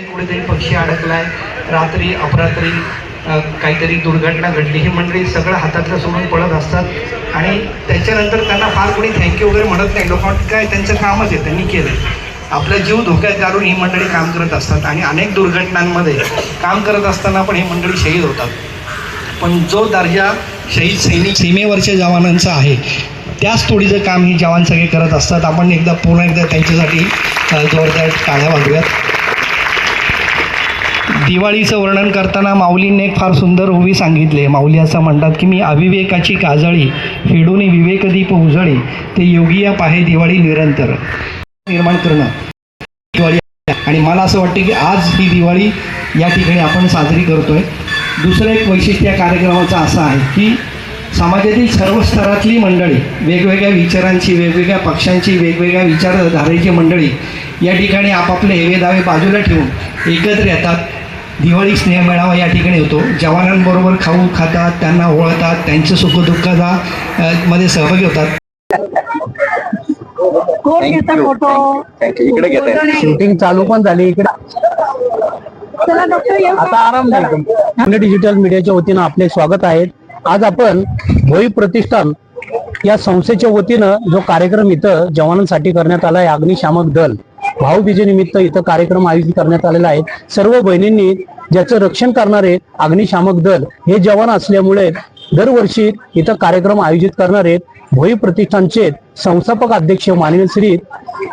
कुठेतरी पक्षी अडकलाय. रात्री अपरात्री काहीतरी दुर्घटना घडली. ही मंडळी सगळं हातातलं सोडून पळत असतात. आणि त्याच्यानंतर त्यांना फार कोणी थँक्यू वगैरे म्हणत नाही. लोक काय त्यांचं कामच आहे त्यांनी केलं आपला जीव धोक्यात घालून ही मंडळी काम करत असतात. आणि अनेक दुर्घटनांमध्ये काम करत असताना पण ही मंडळी शहीद होतात. पण जो दर्जा शहीद सैनिक सीमेवरच्या जवानांचा आहे त्याच तोडीचं काम ही जवान सगळे करत असतात. आपण एकदा पुन्हा एकदा त्यांच्यासाठी जोरदार टाळ्या वाजूयात दिवाळीचं वर्णन करताना माऊलींनी एक फार सुंदर ओवी सांगितले. माऊली असं म्हणतात की मी अविवेकाची काजळी फेडून विवेकदीप उजळी ते योगिया पाहे दिवाळी निरंतर. निर्माण करणं दिवाळी आणि मला असं वाटतं की आज ही दिवाळी या ठिकाणी आपण साजरी करतोय. दुसरं एक वैशिष्ट्य या कार्यक्रमाचं असं आहे की समाजातील सर्व स्तरातली मंडळी वेगवेगळ्या विचारांची वेगवेगळ्या पक्षांची वेगवेगळ्या विचारधारेची मंडळी या ठिकाणी आपापले हेवे दावे बाजूला ठेवून एकत्र येतात. दिवाळी स्नेह मेळावा या ठिकाणी होतो. जवानांबरोबर खाऊ खातात त्यांना ओळखतात त्यांच्या सुखदुःखाचा मध्ये सहभागी होतात. कोण घेता फोटो इकडे घेत. आहे शूटिंग चालू पण झाली इकडे. चला डॉक्टर येऊ आता आराम डिजिटल मीडियाच्या वतीनं आपले स्वागत आहे. आज आपण भोई प्रतिष्ठान या संस्थेच्या वतीनं जो कार्यक्रम इथं जवानांसाठी करण्यात आला आहे अग्निशामक दल. भाऊबीजेनिमित्त इथं कार्यक्रम आयोजित करण्यात आलेला आहे. सर्व बहिणींनी ज्याचं रक्षण करणारे अग्निशामक दल हे जवान असल्यामुळे दरवर्षी इथं कार्यक्रम आयोजित करणारे भोई प्रतिष्ठानचे संस्थापक अध्यक्ष माननीय श्री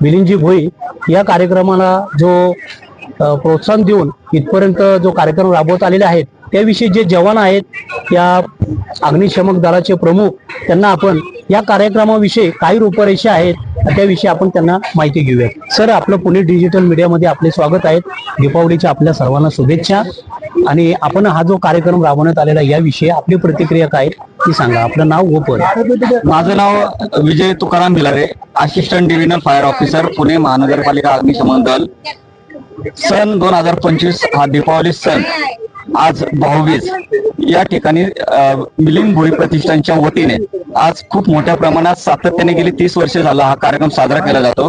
मिलिंदजी भोई या कार्यक्रमाला जो प्रोत्साहन देऊन इथपर्यंत जो कार्यक्रम राबवत आलेले आहेत त्याविषयी जे जवान आहेत या अग्निशमक दलाचे प्रमुख त्यांना आपण या कार्यक्रमाविषयी काही रूपरेषा आहेत त्याविषयी आपण त्यांना माहिती घेऊयात. सर आपलं पुणे डिजिटल मीडियामध्ये आपले स्वागत आहेत दीपावलीच्या आपल्या सर्वांना शुभेच्छा. आणि आपण हा जो कार्यक्रम राबवण्यात आलेला याविषयी आपली प्रतिक्रिया काय ती सांगा. आपलं नाव व माझं नाव Vijay Tukaram Bhilare assistant divisional fire officer Pune महानगरपालिका अग्निशमन दल. सन दोन हजार पंचवीस हा दीपावली सण आज भाऊबीज या ठिकाणी मिलिंद भोई प्रतिष्ठानच्या वतीने आज खूप मोठ्या प्रमाणात सातत्याने गेली तीस वर्ष झाला हा कार्यक्रम साजरा केला जातो.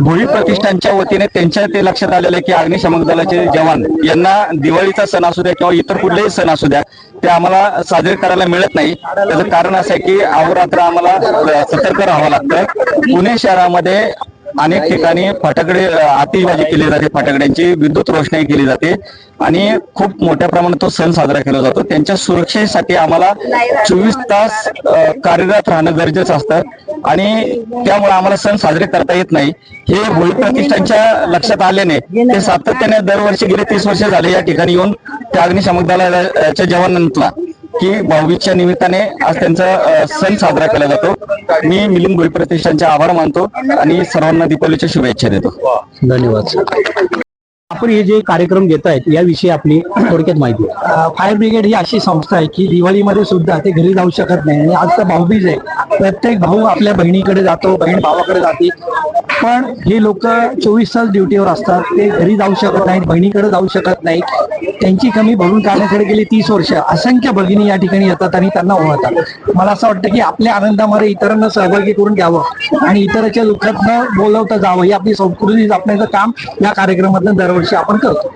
भोई प्रतिष्ठानच्या वतीने त्यांच्या ते लक्षात आलेलं आहे की अग्निशमक दलाचे जवान यांना दिवाळीचा सण असू द्या किंवा इतर कुठलेही सण असू द्या ते आम्हाला साजरे करायला मिळत नाही. त्याचं कारण असं आहे की अहोरात्र आम्हाला सतर्क राहावं लागतं पुणे शहरामध्ये अनेक ठिकाणी फटाकडे आतिषबाजी केली जाते फटाकड्यांची विद्युत रोषणाई केली जाते आणि खूप मोठ्या प्रमाणात तो सण साजरा केला जातो. त्यांच्या सुरक्षेसाठी आम्हाला चोवीस तास कार्यरत राहणं गरजेचं असतं आणि त्यामुळे आम्हाला सण साजरे करता येत नाही. हे भोई प्रतिष्ठानच्या लक्षात आल्याने ते सातत्याने दरवर्षी गेले तीस वर्ष झाले या ठिकाणी येऊन त्या अग्निशामक दलाच्या जवानांना की भाऊबीजच्या निमित्ताने आज त्यांचा सण साजरा केला जातो. मी मिलिंद भोई प्रतिष्ठानचे आभार मानतो आणि सर्वांना दीपावलीच्या शुभेच्छा देतो. धन्यवाद. आपण हे जे कार्यक्रम घेत आहेत याविषयी आपली थोडक्यात माहिती फायर ब्रिगेड ही अशी संस्था आहे की दिवाळीमध्ये सुद्धा ते घरी जाऊ शकत नाही आणि आज तर भाऊबीज आहे. प्रत्येक भाऊ आपल्या बहिणीकडे जातो बहीण भावाकडे जाते. पण हे लोक चोवीस तास ड्युटीवर असतात ते घरी जाऊ शकत नाहीत बहिणीकडे जाऊ शकत नाहीत. त्यांची कमी भरून काढण्याकडे गेली तीस वर्ष. असंख्य भगिनी या ठिकाणी येतात आणि त्यांना ओळखतात मला असं वाटतं की आपल्या आनंदामध्ये इतरांना सहभागी करून घ्यावं आणि इतरांच्या दुःखात न बोलवता जावं ही आपली संस्कृती जपण्याचं काम या कार्यक्रमातून दरवर्षी आपण करतो.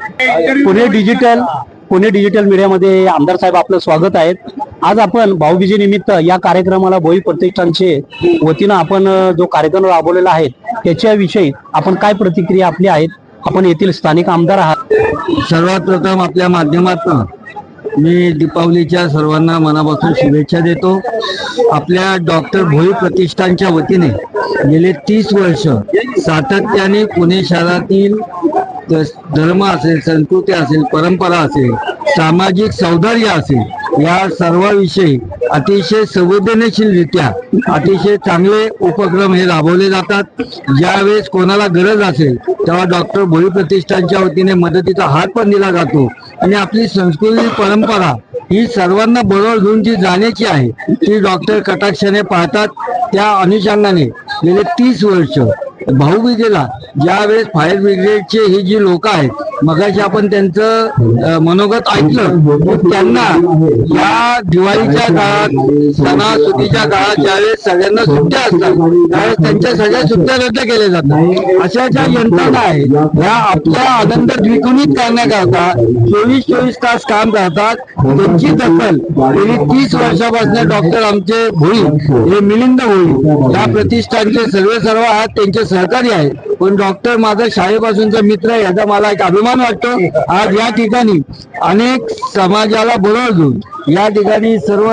पुणे डिजिटल पुणे डिजिटल मीडियामध्ये आमदार साहेब आपलं स्वागत आहे. आज आपण भाऊबीजे निमित्त या कार्यक्रमाला भोई प्रतिष्ठानचे वतीनं आपण जो कार्यक्रम राबवलेला आहे त्याच्याविषयी आपण काय प्रतिक्रिया आपली आहेत? आपण येथील स्थानिक आमदार आहात. सर्वात प्रथम आपल्या माध्यमातून मी दीपावलीच्या सर्वांना मनापासून शुभेच्छा देतो. आपल्या डॉक्टर भोई प्रतिष्ठानच्या वतीने गेले तीस वर्ष सातत्याने पुणे शहरातील धर्म असेल संस्कृती असेल परंपरा असेल सामाजिक सौंदर्य असेल या सर्वाविषयी अतिशय संवेदनशीलरित्या अतिशय चांगले उपक्रम हे राबवले जातात. ज्यावेळेस कोणाला गरज असेल तेव्हा डॉक्टर भोई प्रतिष्ठानच्या वतीने मदतीचा हात पण दिला जातो. आणि आपली संस्कृती परंपरा ही सर्वांना बरोबर घेऊन जी जाण्याची आहे ती डॉक्टर कटाक्षाने पाहतात. त्या अनुषंगाने गेले तीस वर्ष भाऊबीजेला ज्यावेळेस फायर ब्रिगेडचे ही जी लोक आहेत मगाशी आपण त्यांचं मनोगत ऐकलं त्यांना या दिवाळीच्या काळात सणासुदीच्या काळात ज्यावेळेस सगळ्यांना सुट्ट्या असतात त्यावेळेस त्यांच्या सगळ्या सुट्ट्या रद्द केल्या जातात. अशा ज्या यंत्रणा आहेत या आपला आनंद द्विगुणित करण्याकरता चोवीस चोवीस तास काम करतात त्यांची दखल गेली तीस वर्षापासून डॉक्टर आमचे भोई हे मिलिंद भोई या प्रतिष्ठानचे सर्व सर्व आहात त्यांच्या सहकारी आहे. पण डॉक्टर माझा शाळेपासूनचा मित्र आहे याचा मला एक अभिमान वाटतो. आज या ठिकाणी अनेक समाजाला बरोबर घेऊन या ठिकाणी सर्व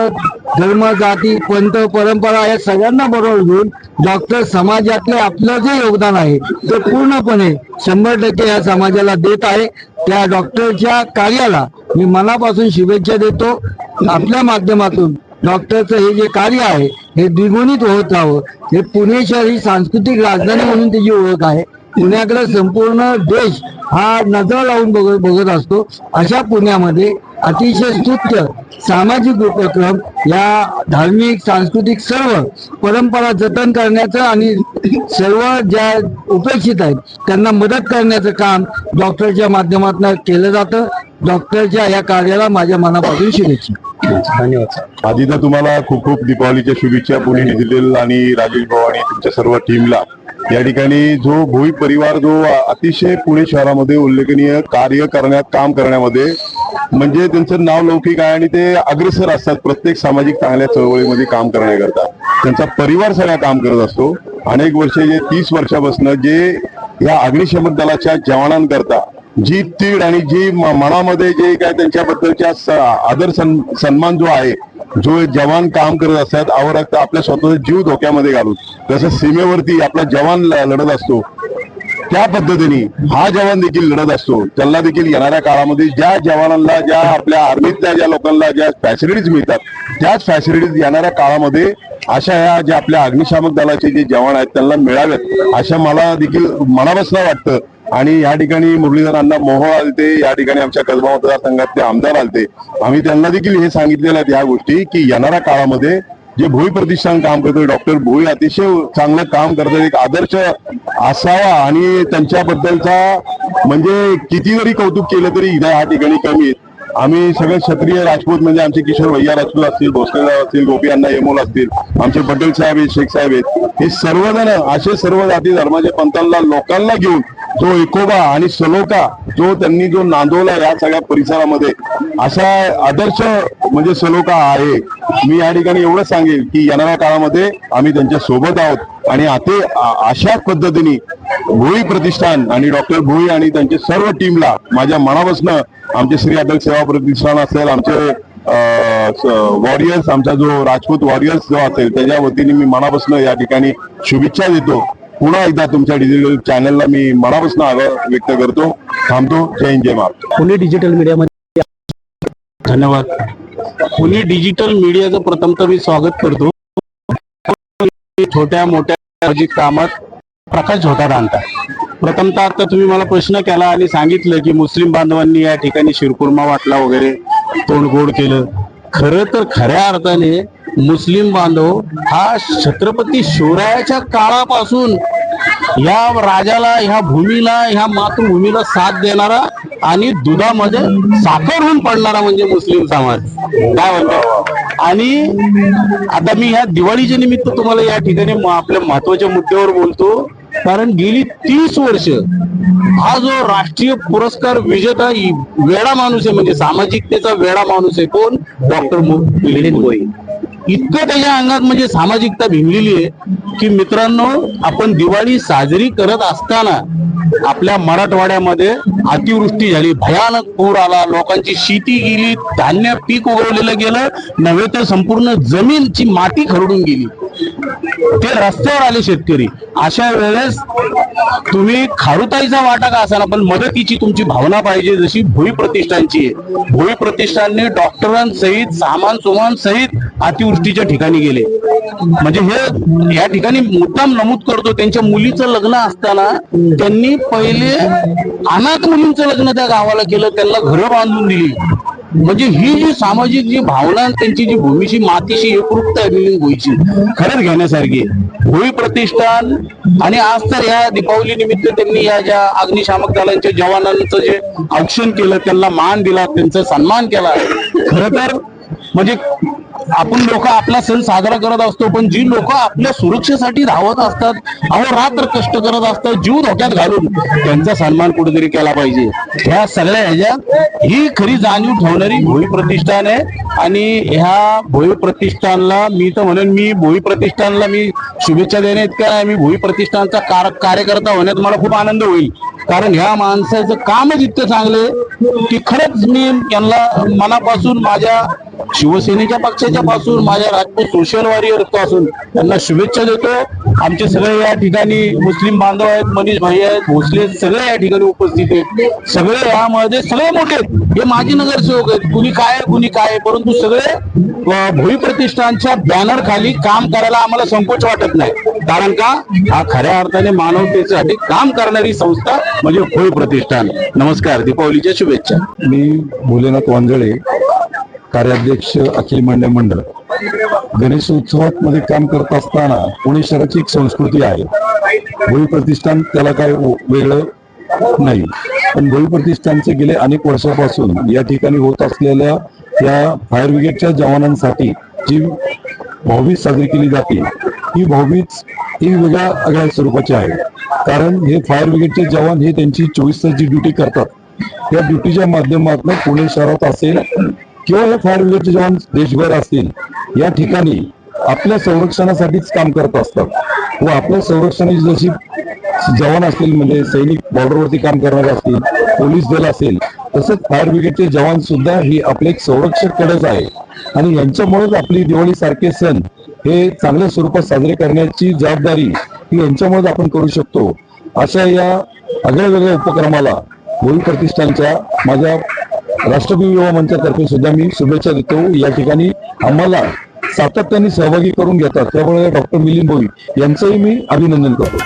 धर्म जाती पंथ परंपरा या सगळ्यांना बरोबर घेऊन डॉक्टर समाजातले आपलं जे योगदान आहे ते पूर्णपणे शंभर टक्के या समाजाला देत आहे. त्या डॉक्टरच्या कार्याला मी मनापासून शुभेच्छा देतो. आपल्या माध्यमातून डॉक्टरचं हे जे कार्य आहे हे द्विगुणित होत राहावं. हे पुणे शहर ही सांस्कृतिक राजधानी म्हणून त्याची ओळख आहे. पुण्याकडे संपूर्ण देश हा नजर लावून बघत बघत असतो. अशा पुण्यामध्ये अतिशय स्तुत्य सामाजिक उपक्रम या धार्मिक सांस्कृतिक सर्व परंपरा जतन करण्याचं आणि सर्व ज्या उपेक्षित आहेत त्यांना मदत करण्याचं काम डॉक्टरच्या माध्यमातून केलं जातं. डॉक्टरच्या या कार्याला माझ्या मनापासून शुभेच्छा. धन्यवाद आधी तर तुम्हाला खूप खूप दीपावलीच्या शुभेच्छा पुणे डिजिटल आणि राजेश भवानी तुमच्या सर्व टीमला या ठिकाणी जो भोई परिवार जो अतिशय पुणे शहरामध्ये उल्लेखनीय कार्य करण्यात काम करण्यामध्ये म्हणजे त्यांचं नाव लौकिक आहे आणि ते अग्रेसर असतात. प्रत्येक सामाजिक चांगल्या चळवळीमध्ये काम करण्याकरता. त्यांचा परिवार सगळा काम करत असतो. अनेक वर्षे जे तीस वर्षापासून जे या अग्निशमन दलाच्या जवानांकरता जी तीड आणि जी मनामध्ये जे काय त्यांच्याबद्दलच्या आदर सन- सन्मान जो आहे जो जवान काम करत असतात आवरक्त आपल्या स्वतःचा जीव धोक्यामध्ये घालून जसं सीमेवरती आपला जवान लढत असतो त्या पद्धतीने हा जवान देखील लढत असतो. त्यांना देखील येणाऱ्या काळामध्ये ज्या जवानांना ज्या आपल्या आर्मीतल्या ज्या लोकांना ज्या फॅसिलिटीज मिळतात त्याच फॅसिलिटीज येणाऱ्या काळामध्ये अशा ह्या ज्या आपल्या अग्निशामक दलाचे जे जवान आहेत त्यांना मिळाव्यात अशा मला देखील मनापासून वाटतं आणि या ठिकाणी मुरलीधरांना मोह आलते या ठिकाणी आमच्या कसबा मतदारसंघातले आमदार आलते आम्ही त्यांना देखील हे सांगितलेलं आहेत या गोष्टी की येणाऱ्या काळामध्ये जे भोई प्रतिष्ठान काम करतोय डॉक्टर भोई अतिशय चांगलं काम करतात एक आदर्श असावा आणि त्यांच्याबद्दलचा म्हणजे किती जरी कौतुक केलं तरी इथं या ठिकाणी कमी आहेत. आम्ही सगळे क्षत्रिय राजपूत म्हणजे आमचे किशोर भैया राजपूत असतील भोसलेराव असतील गोपी अण्णा येमोल असतील आमचे पटेल साहेब आहेत शेख साहेब आहेत हे सर्वजण असे सर्व जाती धर्माच्या पंथांना लोकांना घेऊन जो एकोबा आणि सलोका जो त्यांनी जो नांदवला या सगळ्या परिसरामध्ये असा आदर्श म्हणजे सलोका आहे. मी या ठिकाणी एवढं सांगेल की येणाऱ्या काळामध्ये आम्ही त्यांच्यासोबत आहोत आणि आता अशा पद्धतीने भोई प्रतिष्ठान आणि डॉक्टर भोई आणि त्यांच्या सर्व टीमला माझ्या मनापासून आमचे श्री अटल सेवा प्रतिष्ठान असेल आमचे वॉरियर्स आमचा जो राजपूत वॉरियर्स जो असेल त्याच्या वतीने मी मनापासून या ठिकाणी शुभेच्छा देतो. पुन्हा एकदा तुमच्या डिजिटल चॅनलला मी मनापासून आभार व्यक्त करतो. थांबतो. जय हिंद जय महाराष्ट्र. पुणे डिजिटल मीडियामध्ये धन्यवाद. पुणे डिजिटल मीडियाचं प्रथमतः मी स्वागत करतो. छोट्या मोठ्या कामात प्रकाश झोतात आणतात. प्रथमतः आता तुम्ही मला प्रश्न केला आणि सांगितलं की मुस्लिम बांधवांनी या ठिकाणी शिरकुर्मा वाटला वगैरे तोंड गोड केलं. खरं तर खऱ्या अर्थाने मुस्लिम बांधव हा छत्रपती शिवरायाच्या काळापासून या राजाला ह्या भूमीला ह्या मातृभूमीला साथ देणारा आणि दुधामध्ये साखर होऊन पडणारा म्हणजे मुस्लिम समाज. काय म्हणतो? आणि आता मी ह्या दिवाळीच्या निमित्त तुम्हाला या ठिकाणी आपल्या महत्त्वाच्या मुद्द्यावर बोलतो. कारण गेली तीस वर्ष हा जो राष्ट्रीय पुरस्कार विजेता वेडा माणूस आहे म्हणजे सामाजिकतेचा वेडा माणूस आहे कोण? डॉक्टर मिलिंद गोई इतकं त्याच्या अंगात म्हणजे सामाजिकता भिनलेली आहे की मित्रांनो आपण दिवाळी साजरी करत असताना आपल्या मराठवाड्यामध्ये अतिवृष्टी झाली. भयानक पूर आला. लोकांची शेती गेली. धान्य पीक उगवलेलं गेलं. नव्हे तर संपूर्ण जमीनची माती खरडून गेली. ते रस्त्यावर आले शेतकरी. अशा वेळेस तुम्ही खारुताईचा वाटा का असाना पण मदतीची तुमची भावना पाहिजे. जशी भोई प्रतिष्ठानची आहे. भोई प्रतिष्ठानने डॉक्टरांसहित सामान सुमान सहित मूर्तीच्या ठिकाणी गेले. म्हणजे हे या ठिकाणी मुद्दाम नमूद करतो त्यांच्या मुलीचं लग्न असताना त्यांनी पहिले अनाथ मुलींचं लग्न त्या गावाला केलं त्यांना घरं बांधून दिली. म्हणजे ही जी सामाजिक जी भावना त्यांची जी भूमीची मातीशी एकरूपता आहे खरंच घेण्यासारखी आहे. प्रतिष्ठान आणि आज तर या दीपावली निमित्त त्यांनी या ज्या अग्निशामक दलांच्या जवानांचं जे औक्षण केलं त्यांना मान दिला त्यांचा सन्मान केला. खर तर म्हणजे आपण लोक आपला सण साजरा करत असतो पण जी लोक आपल्या सुरक्षेसाठी धावत असतात अहोरात्र कष्ट करत असतात जीव धोक्यात घालून. त्यांचा सन्मान कुठेतरी केला पाहिजे. ह्या सगळ्या ह्याच्या ही खरी जाणीव ठेवणारी भोई प्रतिष्ठान आहे. आणि ह्या भोई प्रतिष्ठानला मी तर म्हणेन मी भोई प्रतिष्ठानला मी शुभेच्छा देण्या इतक्या मी भोई प्रतिष्ठानचा कार्यकर्ता होण्यात मला खूप आनंद होईल. कारण ह्या माणसाचं कामच इतकं चांगलं की खरंच मी यांना मनापासून माझ्या शिवसेनेच्या पक्षाच्या पासून माझ्या राजपूत सोशल वॉरियरपासून त्यांना शुभेच्छा देतो. आमचे सगळे या ठिकाणी मुस्लिम बांधव आहेत मनीष भाई आहेत भोसले सगळे या ठिकाणी उपस्थित आहेत. सगळे यामध्ये सगळे मोठे आहेत. हे माजी नगरसेवक आहेत. कुणी काय कुणी काय आहे. परंतु सगळे भोई प्रतिष्ठानच्या बॅनर खाली काम करायला आम्हाला संकोच वाटत नाही. कारण का? हा खऱ्या अर्थाने मानवतेसाठी काम करणारी संस्था म्हणजे भोई प्रतिष्ठान. नमस्कार दीपावलीच्या शुभेच्छा. मी भोलेनाथ वांजळे कार्याध्यक्ष अखिल मांड्य मंडळ. गणेश उत्सवात मध्ये काम करत असताना पुणे शहराची एक संस्कृती आहे. भोई प्रतिष्ठान त्याला काय वेगळं नाही. पण भोई प्रतिष्ठानचे गेले अनेक वर्षापासून या ठिकाणी होत असलेल्या या फायर ब्रिगेडच्या जवानांसाठी जी भाऊबीज साजरी केली जाते ही भाऊबीज ही वेगळ्या आगळ्या स्वरूपाची आहे. कारण हे फायर ब्रिगेडचे जवान हे त्यांची चोवीस तास जी ड्युटी करतात. या ड्युटीच्या माध्यमातून पुणे शहरात असेल किंवा हे फायर ब्रिगेडचे जवान देशभर असतील या ठिकाणी आपल्या संरक्षणासाठीच काम करत असतात. व आपल्या संरक्षणाची जशी जवान असतील म्हणजे सैनिक बॉर्डरवरती काम करणारे असतील पोलीस दल असेल तसंच फायर ब्रिगेडचे जवान सुद्धा ही आपले एक संरक्षक कडच आहे. आणि यांच्यामुळेच आपली दिवाळी सारखे सण हे चांगल्या स्वरूपात साजरे करण्याची जबाबदारी ही यांच्यामुळेच आपण करू शकतो. अशा या आगळ्या वेगळ्या उपक्रमाला भोई प्रतिष्ठानच्या माझ्या राष्ट्रपती युवा मंचातर्फे सुद्धा मी शुभेच्छा देतो. या ठिकाणी आम्हाला सातत्याने सहभागी करून घेतात. त्यामुळे डॉक्टर मिलिंद भोई यांचंही मी अभिनंदन करतो.